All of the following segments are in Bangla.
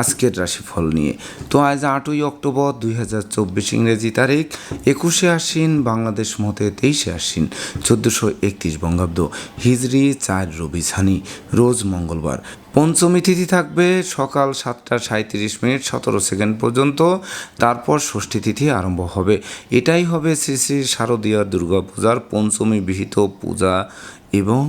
আজকের রাশিফল নিয়ে। তো আজ আটই অক্টোবর দুই হাজার চব্বিশ ইংরেজি তারিখ, একুশে আশ্বিন, বাংলাদেশ মতে তেইশে আশ্বিন, চোদ্দোশো একত্রিশ বঙ্গাব্দ হিজড়ি চার রবি ছানি রোজ মঙ্গলবার। পঞ্চমী তিথি থাকবে সকাল সাতটা সাঁত্রিশ মিনিট সতেরো সেকেন্ড পর্যন্ত, তারপর ষষ্ঠী তিথি আরম্ভ হবে। এটাই হবে শ্রী শ্রী শারদীয় দুর্গাপূজার পঞ্চমী বিহিত পূজা এবং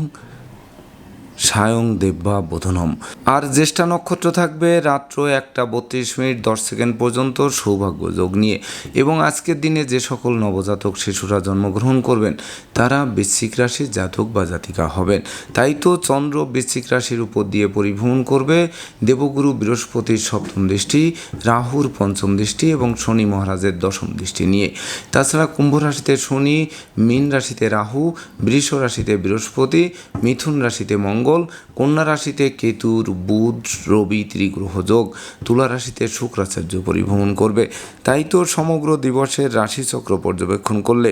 সায়ং দেব্বা বোধনম। আর জ্যেষ্ঠা নক্ষত্র থাকবে রাত্র একটা বত্রিশ মিনিট দশ সেকেন্ড পর্যন্ত সৌভাগ্য যোগ নিয়ে। এবং আজকের দিনে যে সকল নবজাতক শিশুরা জন্মগ্রহণ করবেন, তারা বৃশ্চিক রাশির জাতক বা জাতিকা হবেন। তাই তো চন্দ্র বৃশ্চিক রাশির উপর দিয়ে পরিভ্রমণ করবে। দেবগুরু বৃহস্পতির সপ্তম দৃষ্টি, রাহুর পঞ্চম দৃষ্টি এবং শনি মহারাজের দশম দৃষ্টি নিয়ে। তাছাড়া কুম্ভ রাশিতে শনি, মীন রাশিতে রাহু, বৃষ রাশিতে বৃহস্পতি, মিথুন রাশিতে মঙ্গল কন্যা রাশিতে কেতুর বুধ, রবি, ত্রিগ্রহ যোগ, তুলা রাশিতে শুক্রাচার্য পরিভ্রমণ করবে। তাই তো সমগ্র দিবসের রাশিচক্র পর্যবেক্ষণ করলে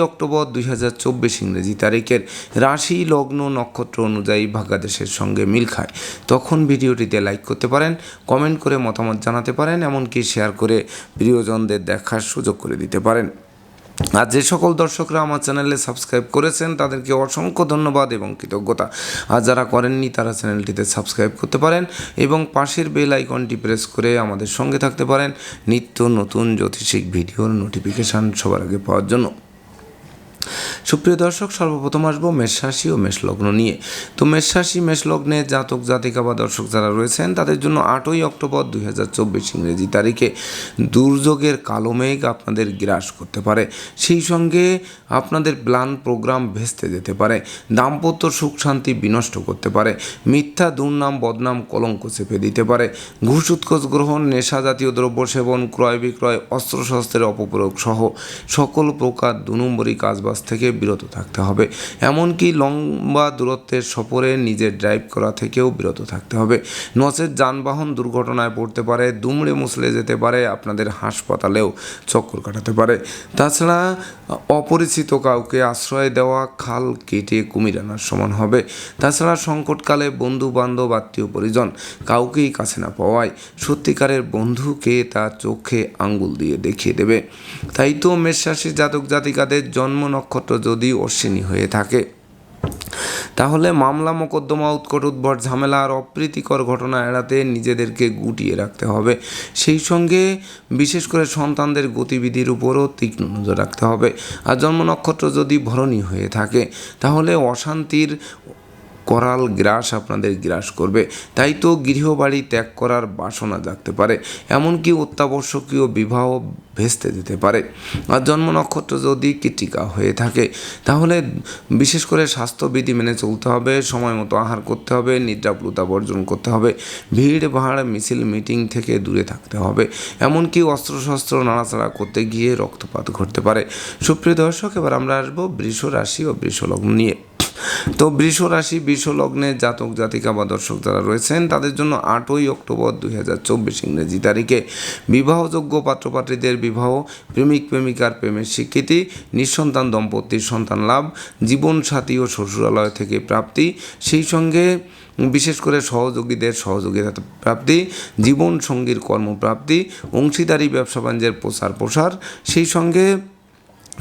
অক্টোবর দুই হাজার চব্বিশ ইংরেজি তারিখের রাশি লগ্ন নক্ষত্র অনুযায়ী ভাগ্যাদেশের সঙ্গে মিল খায়। তখন ভিডিওটিতে লাইক করতে পারেন কমেন্ট করে মতামত জানাতে পারেন, এমনকি শেয়ার করে প্রিয়জনদের দেখার সুযোগ করে দিতে পারেন। আর যে সকল দর্শকরা আমার চ্যানেলে সাবস্ক্রাইব করেছেন, তাদেরকে অসংখ্য ধন্যবাদ এবং কৃতজ্ঞতা। আর যারা করেননি, তারা চ্যানেলটিতে সাবস্ক্রাইব করতে পারেন এবং পাশের বেল আইকনটি প্রেস করে আমাদের সঙ্গে থাকতে পারেন। নিত্য নতুন জ্যোতিষিক ভিডিওর নোটিফিকেশান সবার আগে পাওয়ার জন্য। সুপ্রিয় দর্শক, সর্বপ্রথম আসব মেষরাশি ও মেষলগ্ন নিয়ে। তো মেষরাশি মেষলগ্নে জাতক, জাতিকা বা দর্শক যারা রয়েছেন, তাদের জন্য আটই অক্টোবর দুই হাজার চব্বিশ ইংরেজি তারিখে দুর্যোগের কালো মেঘ আপনাদের গ্রাস করতে পারে। সেই সঙ্গে আপনাদের প্ল্যান প্রোগ্রাম ভেস্তে যেতে পারে। দাম্পত্য সুখ শান্তি বিনষ্ট করতে পারে। মিথ্যা, দুর্নাম, বদনাম, কলঙ্ক চেপে দিতে পারে। ঘুষ, উৎকোচ গ্রহণ, নেশা জাতীয় দ্রব্য সেবন, ক্রয় বিক্রয়, অস্ত্রশস্ত্রের অপপ্রয়োগ সহ সকল প্রকার দু নম্বরী কাজবাজ থেকে বিরত থাকতে হবে। এমনকি লম্বা দূরত্বের সফরে নিজের ড্রাইভ করা থেকেও বিরত থাকতে হবে। নচেত যানবাহন দুর্ঘটনায় পড়তে পারে, দুমড়ে মুসলে যেতে পারে, আপনাদের হাসপাতালেও চক্কর কাটাতে পারে। তাছাড়া, অপরিচিত কাউকে আশ্রয় দেওয়া, খাল কেটে কুমির আনার সমান হবে। তাছাড়া, সংকটকালে বন্ধু বান্ধব আত্মীয় পরিজন কাউকেই কাছে না পাওয়ায় সত্যিকারের বন্ধুকে তার চোখে আঙ্গুল দিয়ে দেখিয়ে দেবে। তাই তো মেষরাশি জাতক জাতিকাদের জন্ম নক্ষত্র যদি অশ্বিনী হয়ে থাকে, তাহলে মামলা মোকদ্দমা, উৎকট উদ্ভট ঝামেলা আর অপ্রীতিকর ঘটনা এড়াতে নিজেদেরকে গুটিয়ে রাখতে হবে। সেই সঙ্গে বিশেষ করে সন্তানদের গতিবিধির উপরও তীক্ষ্ণ নজর রাখতে হবে। আর জন্ম নক্ষত্র যদি ভরণী হয়ে থাকে, তাহলে অশান্তির করাল গ্রাস আপনাদের গ্রাস করবে। তাই তো গৃহবাড়ি ত্যাগ করার বাসনা জাগতে পারে, এমনকি অত্যাবশ্যকীয় বিবাহ ভেস্তে যেতে পারে। আর জন্ম নক্ষত্র যদি কৃতিকা হয়ে থাকে, তাহলে বিশেষ করে স্বাস্থ্যবিধি মেনে চলতে হবে, সময় মতো আহার করতে হবে নিদ্রাপ্লুতা বর্জন করতে হবে, ভিড় ভাড় মিছিল মিটিং থেকে দূরে থাকতে হবে, এমনকি অস্ত্রশস্ত্র নাড়াচাড়া করতে গিয়ে রক্তপাত ঘটতে পারে। সুপ্রিয় দর্শক, এবার আমরা আসব বৃষ রাশি ও বৃষ লগ্ন নিয়ে। তো বৃষ রাশি, বৃষ লগ্নে জাতক, জাতিকা বা দর্শক যারা রয়েছেন, তাদের জন্য আটই অক্টোবর দুই হাজার চব্বিশ ইংরেজি তারিখে বিবাহযোগ্য পাত্রপাত্রীদের বিবাহ, প্রেমিক, প্রেমিকার প্রেমের স্বীকৃতি, নিঃসন্তান, দম্পতির সন্তান লাভ, জীবনসাথী ও শ্বশুরালয় থেকে প্রাপ্তি, সেই সঙ্গে বিশেষ করে সহযোগীদের সহযোগিতা প্রাপ্তি জীবন সঙ্গীর কর্মপ্রাপ্তি, অংশীদারি, ব্যবসা বাণিজ্যের প্রসার প্রসার সেই সঙ্গে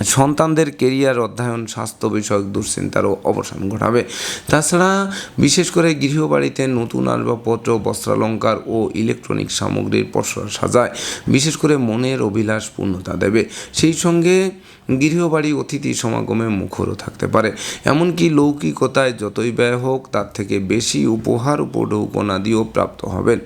সন্তানদের কেরিয়ার, অধ্যয়ন, স্বাস্থ্য বিষয়ক দুশ্চিন্তারও অবসান ঘটাবে। তাছাড়া বিশেষ করে গৃহবাড়িতে নতুন আসবাবপত্র, বস্ত্রালঙ্কার ও ইলেকট্রনিক সামগ্রীর পসরা সাজায়। বিশেষ করে মনের অভিলাষ পূর্ণতা দেবে। সেই সঙ্গে গৃহবাড়ি অতিথি সমাগমে মুখরও থাকতে পারে। এমনকি লৌকিকতায় যতই ব্যয় হোক, তার থেকে বেশি উপহার উপঢৌকনাদিও প্রাপ্ত হবেন।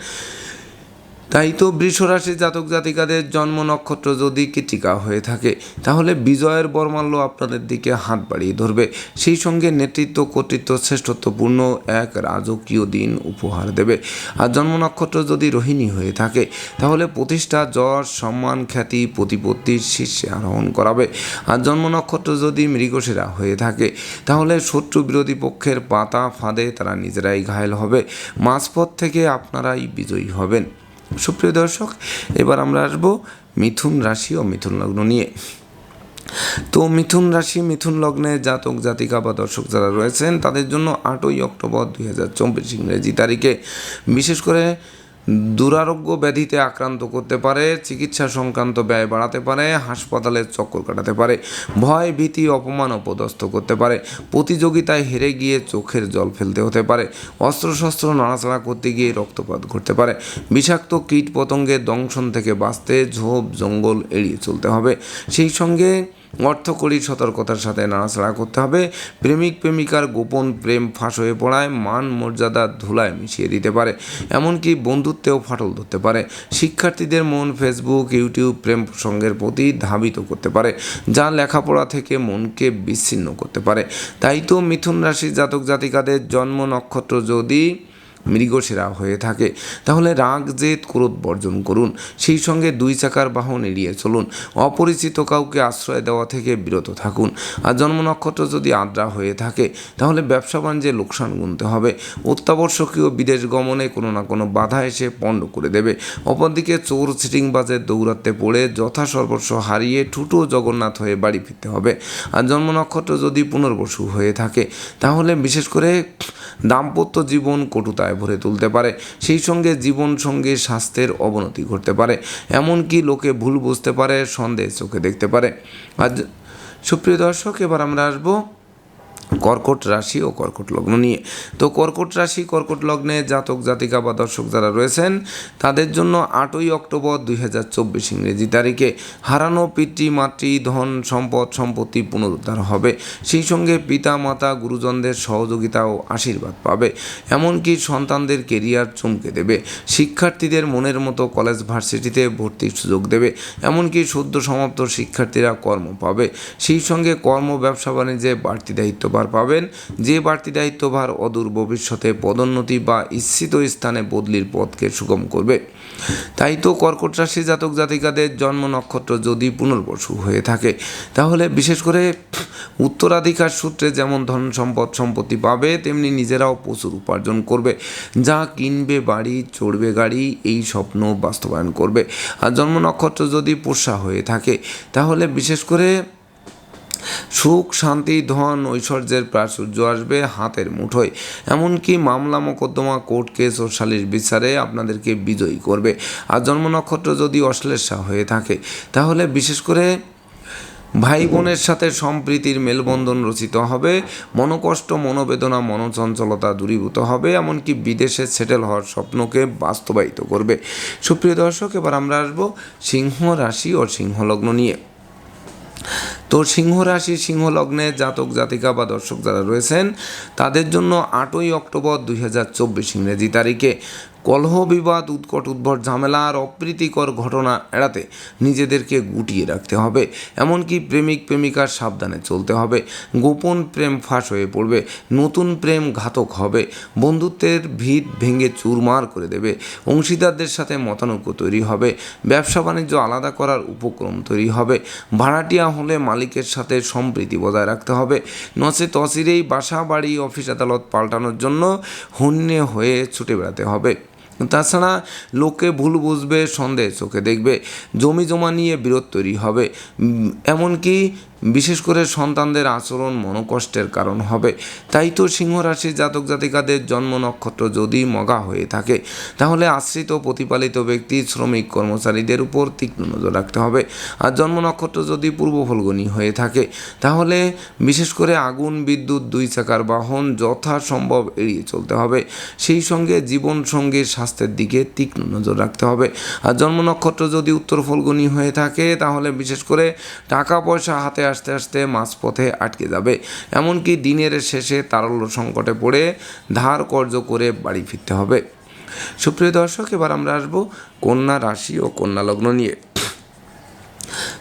তাই তো বৃষরাশি জাতক জাতিকাদের জন্ম নক্ষত্র যদি কৃতিকা হয়ে থাকে, তাহলে বিজয়ের বর্মাল্য আপনাদের দিকে হাত বাড়িয়ে ধরবে। সেই সঙ্গে নেতৃত্ব, কর্তৃত্ব, শ্রেষ্ঠত্বপূর্ণ এক রাজকীয় দিন উপহার দেবে। আর জন্ম নক্ষত্র যদি রোহিণী হয়ে থাকে, তাহলে প্রতিষ্ঠা যশ সম্মান, খ্যাতি প্রতিপত্তির শীর্ষে আরোহণ করাবে। আর জন্ম নক্ষত্র যদি মৃগশিরা হয়ে থাকে, তাহলে শত্রু বিরোধী পক্ষের পাতা ফাঁদে তারা নিজেরাই ঘায়েল হবে। মাঝপথ থেকে আপনারাই বিজয়ী হবেন। সুপ্রিয় দর্শক, এবার আমরা আসব মিথুন রাশি ও মিথুন লগ্ন নিয়ে। তো মিথুন রাশি, মিথুন লগ্নে জাতক, জাতিকা বা দর্শক যারা রয়েছেন, তাদের জন্য আটই অক্টোবর দুই হাজার চব্বিশ ইংরেজি তারিখে। বিশেষ করে দুরারোগ্য ব্যাধিতে আক্রান্ত করতে পারে, চিকিৎসা সংক্রান্ত ব্যয় বাড়াতে পারে হাসপাতালের চক্কর কাটাতে পারে, ভয়, ভীতি, অপমান অপদস্থ করতে পারে, প্রতিযোগিতায় হেরে গিয়ে চোখের জল ফেলতে হতে পারে, অস্ত্রশস্ত্র নাড়াচাড়া করতে গিয়ে রক্তপাত ঘটতে পারে, বিষাক্ত কীট পতঙ্গের দংশন থেকে বাঁচতে ঝোপ, জঙ্গল এড়িয়ে চলতে হবে। সেই সঙ্গে অর্থকরী সতর্কতার সাথে নাড়াচাড়া করতে হবে। প্রেমিক, প্রেমিকার গোপন প্রেম ফাঁস হয়ে পড়ায় মান মর্যাদা ধুলায় মিশিয়ে দিতে পারে, এমনকি বন্ধুত্বেও ফাটল ধরতে পারে। শিক্ষার্থীদের মন ফেসবুক ইউটিউব প্রেম প্রসঙ্গের প্রতি ধাবিত করতে পারে, যা লেখাপড়া থেকে মনকে বিচ্ছিন্ন করতে পারে। তাই তো মিথুন রাশির জাতক জাতিকাদের জন্ম নক্ষত্র যদি মৃগশিরা হয়ে থাকে। তাহলে রাগ, জেদ, ক্রোধ বর্জন করুন। সেই সঙ্গে দুই চাকার বাহন এড়িয়ে চলুন। অপরিচিত কাউকে আশ্রয় দেওয়া থেকে বিরত থাকুন। আর জন্ম নক্ষত্র যদি আদ্রা হয়ে থাকে, তাহলে ব্যবসা বাণিজ্যে লোকসান গুনতে হবে। অত্যাবশ্যকীয় বিদেশ গমনে কোনো না কোনো বাধা এসে পণ্ড করে দেবে। অপরদিকে চোর সিটিংবাজের দৌরাত্মে পড়ে যথাসর্বস্ব হারিয়ে ঠুটো জগন্নাথ হয়ে বাড়ি ফিরতে হবে। আর জন্ম নক্ষত্র যদি পুনর্বসু হয়ে থাকে, তাহলে বিশেষ করে দাম্পত্য জীবন কটুতায় ভরে তুলতে পারে, সেই সঙ্গে জীবন সঙ্গে স্বাস্থ্যের অবনতি ঘটতে পারে। এমনকি লোকে ভুল বুঝতে পারে, সন্দেহ চোখে দেখতে পারে। আজ সুপ্রিয় দর্শক, এবার আমরা আসব কর্কট রাশি ও কর্কট লগ্ন নিয়ে। তো কর্কট রাশি, কর্কট লগ্নে জাতক, জাতিকা বা দর্শক যারা রয়েছেন, তাদের জন্য আটই অক্টোবর দুই হাজার চব্বিশ ইংরেজি তারিখে হারানো পিতৃ, মাতৃ, ধন, সম্পদ, সম্পত্তি পুনরুদ্ধার হবে। সেই সঙ্গে পিতা, মাতা, গুরুজনদের সহযোগিতা ও আশীর্বাদ পাবে। এমনকি সন্তানদের কেরিয়ার চমকে দেবে। শিক্ষার্থীদের মনের মতো কলেজ ভার্সিটিতে ভর্তির সুযোগ দেবে। এমনকি সদ্য সমাপ্ত শিক্ষার্থীরা কর্ম পাবে। সেই সঙ্গে কর্ম, ব্যবসা, বাণিজ্যে বাড়তি দায়িত্বভার পাবেন। যে বাড়তি দায়িত্বভার অদূর ভবিষ্যতে পদোন্নতি বা ইচ্ছিত স্থানে বদলির পথকে সুগম করবে। তাই তো কর্কট রাশি জাতক জাতিকাদের জন্ম নক্ষত্র যদি পুনর্বসু হয়ে থাকে, তাহলে বিশেষ করে উত্তরাধিকার সূত্রে যেমন ধন সম্পদ সম্পত্তি পাবে, তেমনি নিজেরাও প্রচুর উপার্জন করবে। যা কিনবে, বাড়ি, চড়বে গাড়ি, এই স্বপ্ন বাস্তবায়ন করবে। আর জন্ম নক্ষত্র যদি পোষা হয়ে থাকে, তাহলে বিশেষ করে সুখ, শান্তি, ধন, ঐশ্বর্যের প্রাচুর্য আসবে হাতের মুঠোয়। এমনকি মামলা, মোকদ্দমা, কোর্ট কেস ও সালিশ বিচারে আপনাদেরকে বিজয়ী করবে। আর জন্ম নক্ষত্র যদি অশ্লেষা হয়ে থাকে, তাহলে বিশেষ করে ভাই বোনের সাথে সম্প্রীতির মেলবন্ধন রচিত হবে, মনোকষ্ট, মনোবেদনা, মনোচঞ্চলতা দূরীভূত হবে, এমনকি বিদেশে সেটেল হওয়ার স্বপ্নকে বাস্তবায়িত করবে। সুপ্রিয় দর্শক, এবার আমরা আসব সিংহ রাশি ও সিংহলগ্ন নিয়ে। তো সিংহ রাশি, সিংহ লগ্নে জাতক, জাতিকা বা দর্শক যারা রয়েছেন, তাদের জন্য আটই অক্টোবর দুই হাজার চব্বিশ ইংরেজি তারিখে। কলহ বিবাদ, উৎকট উদ্ভট ঝামেলা আর অপ্রীতিকর ঘটনা এড়াতে নিজেদেরকে গুটিয়ে রাখতে হবে। এমনকি প্রেমিক প্রেমিকার সাবধানে চলতে হবে। গোপন প্রেম ফাঁস হয়ে পড়বে, নতুন প্রেম ঘাতক হবে। বন্ধুত্বের ভিত ভেঙে চুরমার করে দেবে। অংশীদারদের সাথে মতানৈক্য তৈরি হবে। ব্যবসা বাণিজ্য আলাদা করার উপক্রম তৈরি হবে। ভাড়াটিয়া হলে মালিকের সাথে সম্প্রীতি বজায় রাখতে হবে। নচে তসিরেই বাসা, বাড়ি, অফিস, আদালত পাল্টানোর জন্য হন্যে হয়ে ছুটে বেড়াতে হবে। তাছাড়া লোকে ভুল বুঝবে সন্দেহ চোখে দেখবে জমি জমা নিয়ে বিরোধ তৈরি হবে। এমনকি বিশেষ করে সন্তানদের আচরণ মনোকষ্টের কারণ হবে। তাই তো সিংহ রাশির জাতক জাতিকাদের জন্ম নক্ষত্র যদি মগা হয়ে থাকে, তাহলে আশ্রিত প্রতিপালিত ব্যক্তি, শ্রমিক, কর্মচারীদের উপর তীক্ষ্ণ নজর রাখতে হবে। আর জন্ম নক্ষত্র যদি পূর্ব ফলগুনি হয়ে থাকে, তাহলে বিশেষ করে আগুন, বিদ্যুৎ, দুই চাকার বাহন যথাসম্ভব এড়িয়ে চলতে হবে। সেই সঙ্গে জীবন সঙ্গীর স্বাস্থ্যের দিকে তীক্ষ্ণ নজর রাখতে হবে। আর জন্ম নক্ষত্র যদি উত্তর ফলগুনি হয়ে থাকে, তাহলে বিশেষ করে টাকা পয়সা হাতে আসতে আস্তে মাঝপথে আটকে যাবে। এমনকি দিনের শেষে তারল্য সংকটে পড়ে ধার কর্য করে বাড়ি ফিরতে হবে। সুপ্রিয় দর্শক, এবার আমরা আসব কন্যা রাশি ও কন্যা লগ্ন নিয়ে।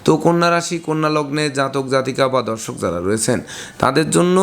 তো কন্যা রাশি, কন্যা লগ্নে জাতক, জাতিকা বা দর্শক যারা রয়েছেন, তাদের জন্য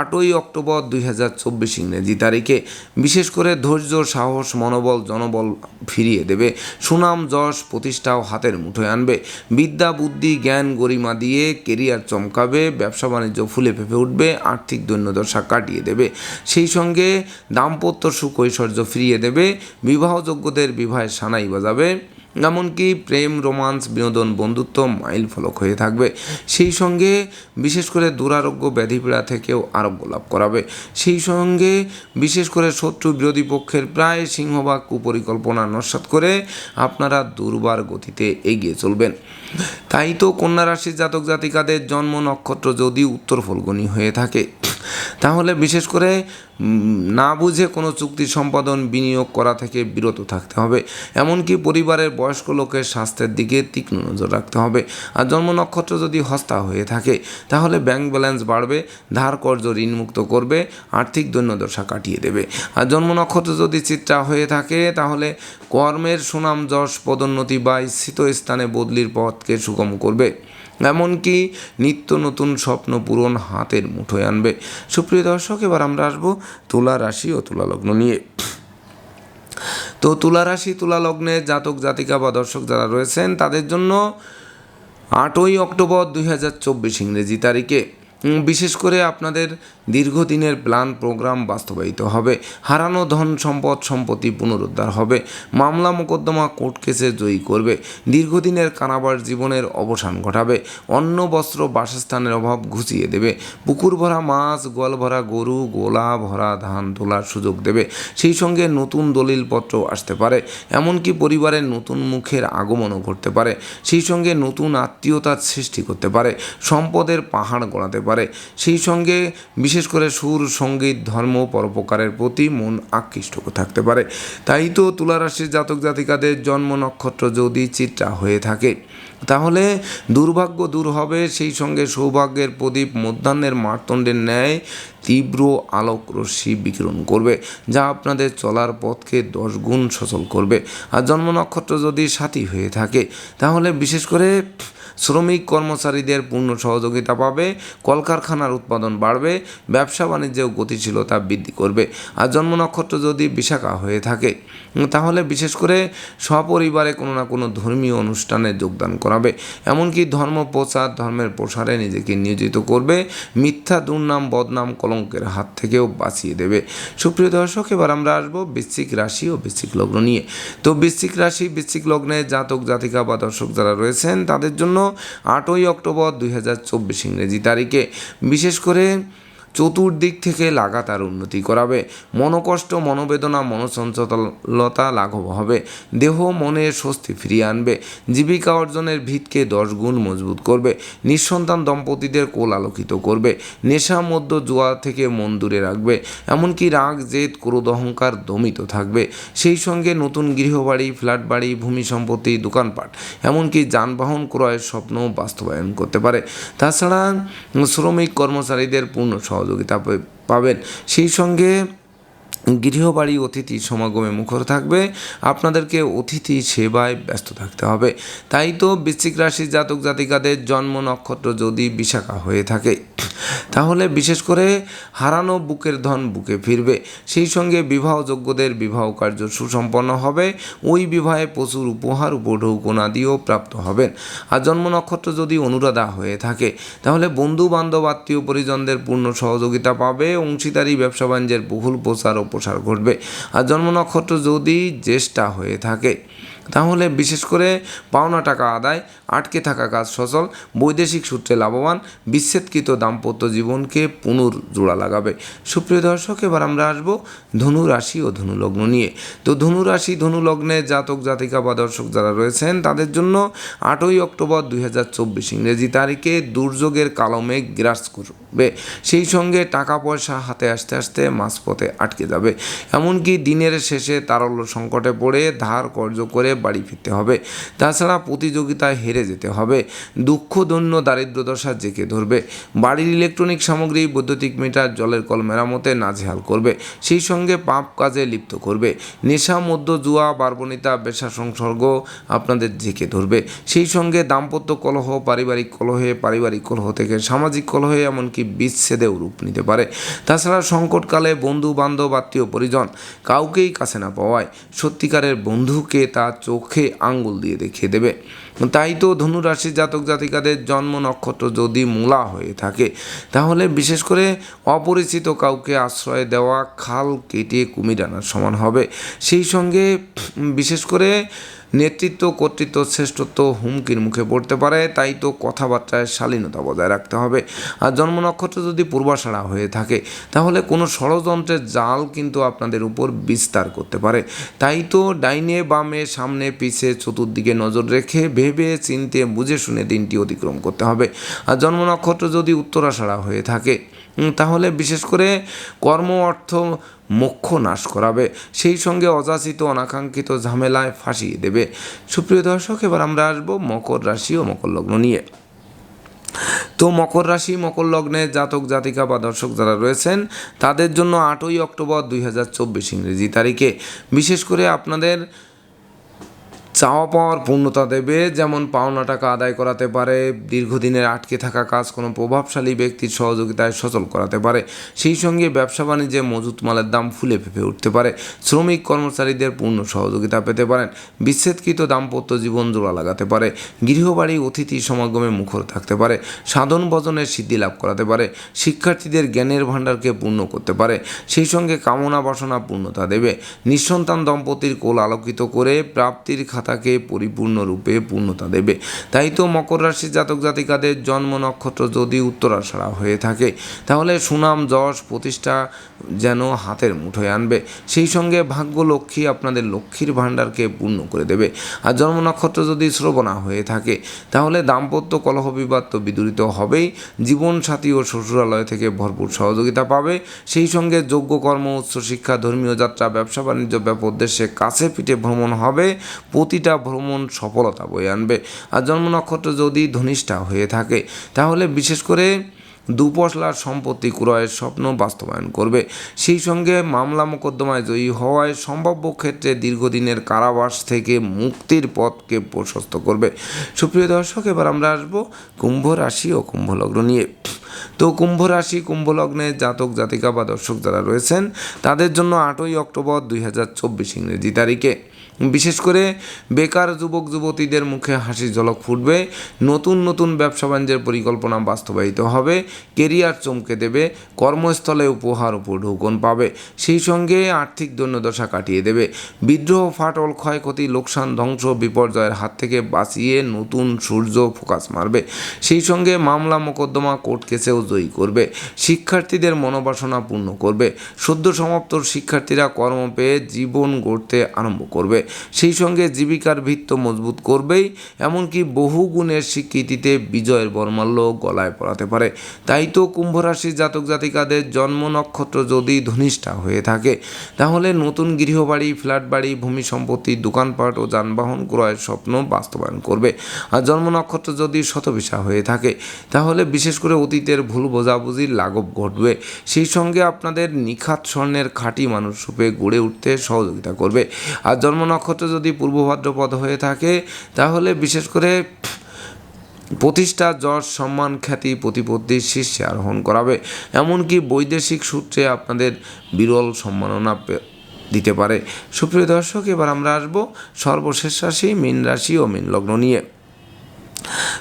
আটই অক্টোবর দুই হাজার চব্বিশ ইংরেজি তারিখে বিশেষ করে ধৈর্য, সাহস, মনোবল, জনবল ফিরিয়ে দেবে। সুনাম, যশ, প্রতিষ্ঠাও হাতের মুঠোয় আনবে। বিদ্যা, বুদ্ধি, জ্ঞান, গরিমা দিয়ে কেরিয়ার চমকাবে, ব্যবসা বাণিজ্য ফুলে ফেঁপে উঠবে, আর্থিক দৈন্যদশা কাটিয়ে দেবে। সেই সঙ্গে দাম্পত্য সুখ ঐশ্বর্য ফিরিয়ে দেবে, বিবাহযোগ্যদের বিবাহের সানাই বাজাবে। এমনকি প্রেম, রোমান্স, বিনোদন, বন্ধুত্ব মাইল ফলক হয়ে থাকবে। সেই সঙ্গে বিশেষ করে দুরারোগ্য ব্যাধিপীড়া থেকেও আরোগ্য লাভ করাবে। সেই সঙ্গে বিশেষ করে শত্রু বিরোধী পক্ষের প্রায় সিংহভাগ কুপরিকল্পনা নস্বাত করে আপনারা দুর্বার গতিতে এগিয়ে চলবেন। তাই তো কন্যা রাশির জাতক জাতিকাদের জন্ম নক্ষত্র যদি উত্তর ফলগুনি হয়ে থাকে। তাহলে বিশেষ করে না বুঝে কোনো চুক্তি সম্পাদন, বিনিয়োগ করা থেকে বিরত থাকতে হবে। এমনকি পরিবারের বয়স্ক লোকের স্বাস্থ্যের দিকে তীক্ষ্ণ নজর রাখতে হবে। আর জন্ম নক্ষত্র যদি হস্তা হয়ে থাকে, তাহলে ব্যাংক ব্যালেন্স বাড়বে, ধার কর্য ঋণমুক্ত করবে, আর্থিক দৈন্যদশা কাটিয়ে দেবে। আর জন্ম নক্ষত্র যদি চিত্রা হয়ে থাকে, তাহলে কর্মের সুনাম যশ পদোন্নতি বা স্থিত স্থানে বদলির পথকে সুগম করবে। এমনকি নিত্য নতুন স্বপ্ন পূরণ হাতের মুঠোয় আনবে। সুপ্রিয় দর্শক, এবার আমরা আসব তুলা রাশি ও তুলা লগ্ন নিয়ে। তো তুলা রাশি, তুলা লগ্নে জাতক, জাতিকা বা দর্শক যারা রয়েছেন, তাদের জন্য আটই অক্টোবর দুই হাজার চব্বিশ ইংরেজি তারিখে। বিশেষ করে আপনাদের দীর্ঘদিনের প্ল্যান প্রোগ্রাম বাস্তবায়িত হবে। হারানো ধন সম্পদ সম্পত্তি পুনরুদ্ধার হবে। মামলা মোকদ্দমা কোর্ট কেসে জয়ী করবে। দীর্ঘদিনের কারাবার জীবনের অবসান ঘটাবে। অন্ন, বস্ত্র, বাসস্থানের অভাব ঘুচিয়ে দেবে। পুকুর ভরা মাছ, গোয়াল ভরা গরু, গোলা ভরা ধান তোলার সুযোগ দেবে। সেই সঙ্গে নতুন দলিলপত্র আসতে পারে। এমনকি পরিবারের নতুন মুখের আগমনও ঘটতে পারে। সেই সঙ্গে নতুন আত্মীয়তার সৃষ্টি করতে পারে। সম্পদের পাহাড় গড়াতে পারে। সেই সঙ্গে বিশেষ করে সুর, সংগীত, ধর্ম, পরোপকারের প্রতি মন আকৃষ্ট থাকতে পারে। তাই তো তুলারাশির জাতক জাতিকাদের জন্ম নক্ষত্র যদি চিত্রা হয়ে থাকে, তাহলে দুর্ভাগ্য দূর হবে। সেই সঙ্গে সৌভাগ্যের প্রদীপ মধ্যাহ্নের মারতণ্ডের ন্যায় তীব্র আলোক রশ্মি বিকিরণ করবে, যা আপনাদের চলার পথকে দশ গুণ সচল করবে। আর জন্ম নক্ষত্র যদি সাথী হয়ে থাকে, তাহলে বিশেষ করে শ্রমিক কর্মচারীদের পূর্ণ সহযোগিতা পাবে, কলকারখানার উৎপাদন বাড়বে, ব্যবসা বাণিজ্যেও গতিশীলতা বৃদ্ধি করবে। আর জন্ম নক্ষত্র যদি বিশাখা হয়ে থাকে তাহলে বিশেষ করে সপরিবারে কোনো না কোনো ধর্মীয় অনুষ্ঠানে যোগদান করাবে। এমনকি ধর্ম প্রচার, ধর্মের প্রসারে নিজেকে নিয়োজিত করবে। মিথ্যা, দুর্নাম, বদনাম, কলঙ্কের হাত থেকেও বাঁচিয়ে দেবে। সুপ্রিয় দর্শক, এবার আমরা আসব বৃশ্চিক রাশি ও বৃশ্চিক লগ্ন নিয়ে। তো বৃশ্চিক রাশি, বৃশ্চিক লগ্নে জাতক, জাতিকা বা দর্শক যারা রয়েছেন, তাদের জন্য আটই অক্টোবর দুই হাজার চব্বিশ ইংরেজি তারিখে। বিশেষ করে চতুর্দিক থেকে লাগাতার উন্নতি করাবে। মনোকষ্ট, মনোবেদনা মনোচঞ্চলতা লাঘব হবে। দেহ, মনে, স্বস্তি ফিরিয়ে আনবে। জীবিকা অর্জনের ভিতকে দশ গুণ মজবুত করবে। নিঃসন্তান দম্পতিদের কোল আলোকিত করবে। নেশা মধ্য জুয়া থেকে মন দূরে রাখবে। এমনকি রাগ, জেদ, ক্রোধ, অহংকার দমিত থাকবে। সেই সঙ্গে নতুন গৃহবাড়ি ফ্ল্যাট বাড়ি ভূমি সম্পত্তি, দোকানপাট, এমনকি যানবাহন ক্রয়ের স্বপ্ন বাস্তবায়ন করতে পারে। তাছাড়া শ্রমিক কর্মচারীদের পূর্ণ সহযোগিতা পাবেন। সেই সঙ্গে গৃহবাড়ি, অতিথি সমাগমে মুখর থাকবে। আপনাদেরকে অতিথি সেবায় ব্যস্ত থাকতে হবে। তাই তো বৃশ্চিক রাশির জাতক জাতিকাদের জন্ম নক্ষত্র যদি বিশাখা হয়ে থাকে, তাহলে বিশেষ করে হারানো বুকের ধন বুকে ফিরবে। সেই সঙ্গে বিবাহযোগ্যদের বিবাহ কার্য সুসম্পন্ন হবে। ওই বিবাহে প্রচুর উপহার উপঢৌকনাদিও প্রাপ্ত হবেন। আর জন্ম নক্ষত্র যদি অনুরাধা হয়ে থাকে, তাহলে বন্ধু বান্ধব আত্মীয় পরিজনদের পূর্ণ সহযোগিতা পাবে। অংশীদারি ব্যবসা বাণিজ্যের বহুল প্রচার ও প্রসার ঘটবে। আর জন্ম নক্ষত্র যদি জ্যেষ্ঠা হয়ে থাকে তাহলে বিশেষ করে পাওনা টাকা আদায়, আটকে থাকা কাজ সচল, বৈদেশিক সূত্রে লাভবান, বিচ্ছেদকৃত দাম্পত্য জীবনকে পুনর্জোড়া লাগাবে। সুপ্রিয় দর্শক, এবার আমরা আসব ধনু রাশি ও ধনু লগ্ন নিয়ে। তো ধনু রাশি ধনু লগ্নে জাতক, জাতিকা বা দর্শক যারা রয়েছেন, তাদের জন্য আটই অক্টোবর দুই হাজার চব্বিশ ইংরেজি তারিখে দুর্যোগের কালমে গ্রাস করবে। সেই সঙ্গে টাকা পয়সা হাতে আসতে আসতে মাঝপথে আটকে যাবে। এমনকি দিনের শেষে তারল্য সংকটে পড়ে ধার কর্য করে বাড়ি ফিরতে হবে। তাছাড়া প্রতিযোগিতায় হেরে যেতে হবে। দুঃখ দৈন্য দারিদ্রদশা জেঁকে ধরবে। বাড়ির ইলেকট্রনিক সামগ্রী, বৈদ্যুতিক মিটার, জলের কল মেরামতে নাজেহাল করবে। সেই সঙ্গে পাপ কাজে লিপ্ত করবে। নেশা মধ্য জুয়া বার্বণিতা বেশা সংসর্গ আপনাদের ঝেঁকে ধরবে। সেই সঙ্গে দাম্পত্য কলহ, পারিবারিক কলহে, পারিবারিক কলহ থেকে সামাজিক কলহে এমনকি বিচ্ছেদেও রূপ নিতে পারে। তাছাড়া সংকটকালে বন্ধু বান্ধব আত্মীয় পরিজন কাউকেই কাছে না পাওয়ায় সত্যিকারের বন্ধুকে তার চোখে আঙ্গুল দিয়ে দেখিয়ে দেবে। তাই তো ধনুরাশি জাতক জাতিকাদের জন্ম নক্ষত্র যদি মূলা হয়ে থাকে, তাহলে বিশেষ করে অপরিচিত কাউকে আশ্রয় দেওয়া, খাল কেটে কুমির আনার সমান হবে। সেই সঙ্গে বিশেষ করে নেতৃত্ব, কর্তৃত্ব, শ্রেষ্ঠত্ব হুমকির মুখে পড়তে পারে, তাই তো কথাবার্তায় শালীনতা বজায় রাখতে হবে। আর জন্ম নক্ষত্র যদি পূর্বাশাড়া হয়ে থাকে, তাহলে কোনো ষড়যন্ত্রের জাল কিন্তু আপনাদের উপর বিস্তার করতে পারে। তাই তো ডাইনে বামে, সামনে, পিছে, চতুর্দিকে নজর রেখে ভেবে, চিনতে, বুঝে শুনে দিনটি অতিক্রম করতে হবে। আর জন্ম নক্ষত্র যদি উত্তরাষাড়া হয়ে থাকে তাহলে বিশেষ করে কর্ম, অর্থ মোক্ষ নাশ করাবে। সেই সঙ্গে অযাচিত অনাকাঙ্ক্ষিত ঝামেলায় ফাঁসিয়ে দেবে। সুপ্রিয় দর্শক, এবার আমরা আসব মকর রাশি ও মকর লগ্ন নিয়ে। তো মকর রাশি, মকর লগ্নে জাতক, জাতিকা বা দর্শক যারা রয়েছেন, তাদের জন্য আটই অক্টোবর দুই হাজার চব্বিশ ইংরেজি তারিখে। বিশেষ করে আপনাদের চাওয়া পাওয়ার পূর্ণতা দেবে, যেমন পাওনা টাকা আদায় করাতে পারে, দীর্ঘদিনের আটকে থাকা কাজ কোনো প্রভাবশালী ব্যক্তির সহযোগিতায় সচল করাতে পারে, সেই সঙ্গে ব্যবসা বাণিজ্যে মজুত মালের দাম ফুলে ফেঁপে উঠতে পারে, শ্রমিক কর্মচারীদের পূর্ণ সহযোগিতা পেতে পারেন, বিচ্ছেদকৃত দাম্পত্য জীবন জোড়া লাগাতে পারে, গৃহবাড়ি, অতিথি সমাগমে মুখর থাকতে পারে, সাধন ভজনের সিদ্ধি লাভ করাতে পারে, শিক্ষার্থীদের জ্ঞানের ভাণ্ডারকে পূর্ণ করতে পারে, সেই সঙ্গে কামনা বাসনা পূর্ণতা দেবে, নিঃসন্তান দম্পতির কোল আলোকিত করে প্রাপ্তির খাতাকে পরিপূর্ণরূপে পূর্ণতা দেবে। তাই তো মকর রাশি জাতক জাতিকাদের জন্ম নক্ষত্র যদি উত্তরাষাড়া হয়ে থাকে, তাহলে সুনাম, যশ, প্রতিষ্ঠা যেন হাতের মুঠোয় আনবে। সেই সঙ্গে ভাগ্য লক্ষ্মী আপনাদের লক্ষ্মীর ভাণ্ডারকে পূর্ণ করে দেবে। আর জন্ম নক্ষত্র যদি শ্রবণা হয়ে থাকে, তাহলে দাম্পত্য কলহ বিবাদ তো বিদূরিত হবেই। জীবনসাথী ও শ্বশুরালয় থেকে ভরপুর সহযোগিতা পাবে। সেই সঙ্গে যোগ্য কর্ম উচ্চশিক্ষা ধর্মীয় যাত্রা ব্যবসা বাণিজ্য ব্যাপক উদ্দেশ্যে কাছে পিঠে ভ্রমণ হবে। প্রতিটা ভ্রমণ সফলতা বয়ে আনবে। আর জন্ম নক্ষত্র যদি ধনিষ্ঠা হয়ে থাকে, তাহলে বিশেষ করে দুপশলার সম্পত্তি ক্রয়ের স্বপ্ন বাস্তবায়ন করবে। সেই সঙ্গে মামলা মোকদ্দমায় জয়ী হওয়ায় সম্ভাব্য ক্ষেত্রে দীর্ঘদিনের কারাবাস থেকে মুক্তির পথকে প্রশস্ত করবে। সুপ্রিয় দর্শক, এবার আমরা আসব কুম্ভ রাশি ও কুম্ভ লগ্ন নিয়ে। তো কুম্ভ রাশি, কুম্ভ লগ্নের জাতক, জাতিকা বা দর্শক যারা রয়েছেন, তাদের জন্য আটই অক্টোবর দুই হাজার চব্বিশ ইংরেজি তারিখে। বিশেষ করে বেকার যুবক, যুবতীদের মুখে হাসি ঝলক ফুটবে। নতুন নতুন ব্যবসা বাণিজ্যের পরিকল্পনা বাস্তবায়িত হবে। কেরিয়ার চমকে দেবে, কর্মস্থলে উপহার উপর ঢৌকন পাবে। সেই সঙ্গে আর্থিক দৈন্যদশা কাটিয়ে দেবে। বিদ্রোহ, ফাটল, ক্ষয়ক্ষতি, লোকসান, ধ্বংস, বিপর্যয়ের হাত থেকে বাঁচিয়ে নতুন সূর্য ফোকাস মারবে। সেই সঙ্গে মামলা, মোকদ্দমা, কোর্ট কেসেও জয়ী করবে। শিক্ষার্থীদের মনোবাসনা পূর্ণ করবে। সদ্য সমাপ্ত শিক্ষার্থীরা কর্ম পেয়ে জীবন গড়তে আরম্ভ করবে। সেই সঙ্গে জীবিকার ভিত্ত মজবুত করবেই, এমনকি বহু গুণের স্বীকৃতিতে বিজয়ের বর্মাল্য গলায় পড়াতে পারে। তাই তো কুম্ভ রাশির জাতক জাতিকাদের জন্ম নক্ষত্র যদি ধনিষ্ঠা হয়ে থাকে, তাহলে নতুন গৃহবাড়ি ফ্ল্যাট বাড়ি ভূমি সম্পত্তি, দোকানপাট ও যানবাহন ক্রয়ের স্বপ্ন বাস্তবায়ন করবে। আর জন্ম নক্ষত্র যদি শতবিশা হয়ে থাকে, তাহলে বিশেষ করে অতীতের ভুল বোঝাবুঝির লাঘব ঘটবে। সেই সঙ্গে আপনাদের নিখাত স্বর্ণের খাঁটি মানুষ রূপে গড়ে উঠতে সহযোগিতা করবে। আর জন্ম নক্ষত্র যদি পূর্ব ভাদ্রপদ হয়ে থাকে, তাহলে বিশেষ করে প্রতিষ্ঠা, যশ, সম্মান, খ্যাতি প্রতিপত্তির শীর্ষে আরোহণ করাবে। এমনকি বৈদেশিক সূত্রে আপনাদের বিরল সম্মাননা দিতে পারে। সুপ্রিয় দর্শক, এবার আমরা আসব সর্বশেষ রাশি, মীন রাশি ও মীন লগ্ন নিয়ে।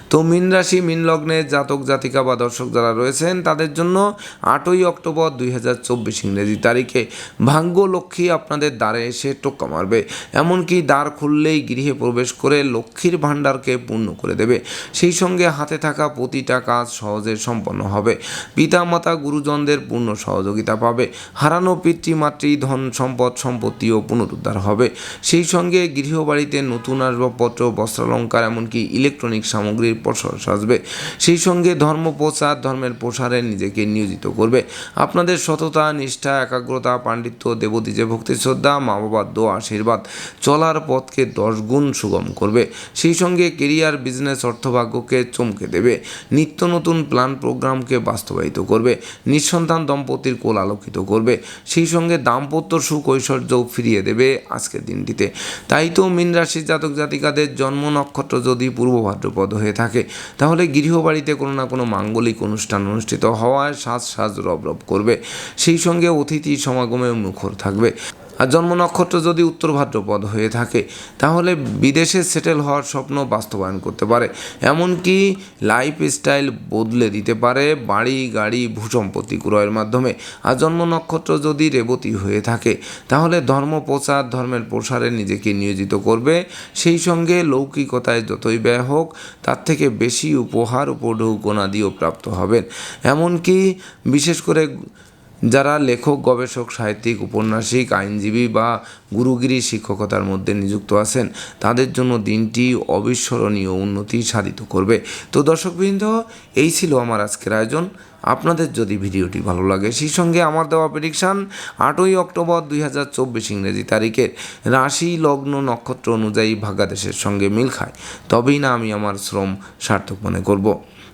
তো মীন রাশি, মীন লগ্নে জাতক, জাতিকা বা দর্শক যারা রয়েছেন, তাদের জন্য আটই অক্টোবর দুই হাজার চব্বিশ ইংরেজি তারিখে ভাগ্য লক্ষ্মী আপনাদের দ্বারে এসে টোক্কা মারবে। এমনকি দ্বার খুললেই গৃহে প্রবেশ করে লক্ষ্মীর ভাণ্ডারকে পূর্ণ করে দেবে। সেই সঙ্গে হাতে থাকা প্রতিটা কাজ সহজে সম্পন্ন হবে। পিতামাতা, গুরুজনদের পূর্ণ সহযোগিতা পাবে। হারানো পিতৃমাতৃ ধন, সম্পদ, সম্পত্তিও পুনরুদ্ধার হবে। সেই সঙ্গে গৃহবাড়িতে নতুন আসবাবপত্র, বস্ত্রালঙ্কার, এমনকি ইলেকট্রনিক সামগ্রীর প্রসার সাজবে। সেই সঙ্গে ধর্ম প্রচার, ধর্মের প্রসারে নিজেকে নিয়োজিত করবে। আপনাদের সততা, নিষ্ঠা, একাগ্রতা, পাণ্ডিত্য দেবদীজে ভক্তি, শ্রদ্ধা মা বাবার দোয়া, আশীর্বাদ চলার পথকে দশ গুণ সুগম করবে। সেই সঙ্গে কেরিয়ার, বিজনেস, অর্থভাগ্যকে চমকে দেবে। নিত্য নতুন প্ল্যান প্রোগ্রামকে বাস্তবায়িত করবে। নিঃসন্তান দম্পতির কোল আলোকিত করবে। সেই সঙ্গে দাম্পত্য সুখ ঐশ্বর্যও ফিরিয়ে দেবে আজকের দিনটিতে। তাই তো মীন রাশির জাতক জাতিকাদের জন্ম নক্ষত্র যদি পূর্ব ভাদ্রপদ হয়ে থাকে। তাহলে গৃহবাড়িতে কোনো না কোনো মাঙ্গলিক অনুষ্ঠান অনুষ্ঠিত হওয়ায় সাজ সাজ রব রব করবে। সেই সঙ্গে অতিথি সমাগমেও মুখর থাকবে। আর জন্ম নক্ষত্র যদি উত্তর ভাদ্রপদ হয়ে থাকে, তাহলে বিদেশে সেটেল হওয়ার স্বপ্ন বাস্তবায়ন করতে পারে। এমনকি লাইফ স্টাইল বদলে দিতে পারে বাড়ি, গাড়ি, ভূসম্পত্তি ক্রয়ের মাধ্যমে। আর জন্ম নক্ষত্র যদি রেবতী হয়ে থাকে, তাহলে ধর্ম প্রচার ধর্মের প্রসারে নিজেকে নিয়োজিত করবে। সেই সঙ্গে লৌকিকতায় যতই ব্যয় হোক, তার থেকে বেশি উপহার উপঢৌকনাদিও প্রাপ্ত হবেন। এমনকি বিশেষ করে যারা লেখক, গবেষক, সাহিত্যিক, উপন্যাসিক, আইনজীবী বা গুরুগিরি শিক্ষকতার মধ্যে নিযুক্ত আছেন, তাদের জন্য দিনটি অবিস্মরণীয় উন্নতি সাধিত করবে। তো দর্শকবৃন্দ, এই ছিল আমার আজকের আয়োজন। আপনাদের যদি ভিডিওটি ভালো লাগে, সেই সঙ্গে আমার দেওয়া প্রেডিকশান আটই অক্টোবর দুই হাজার চব্বিশ ইংরেজি তারিখের রাশি লগ্ন নক্ষত্র অনুযায়ী ভাগ্যাদেশের সঙ্গে মিল খায়। তবেই না আমি আমার শ্রম সার্থক মনে করব।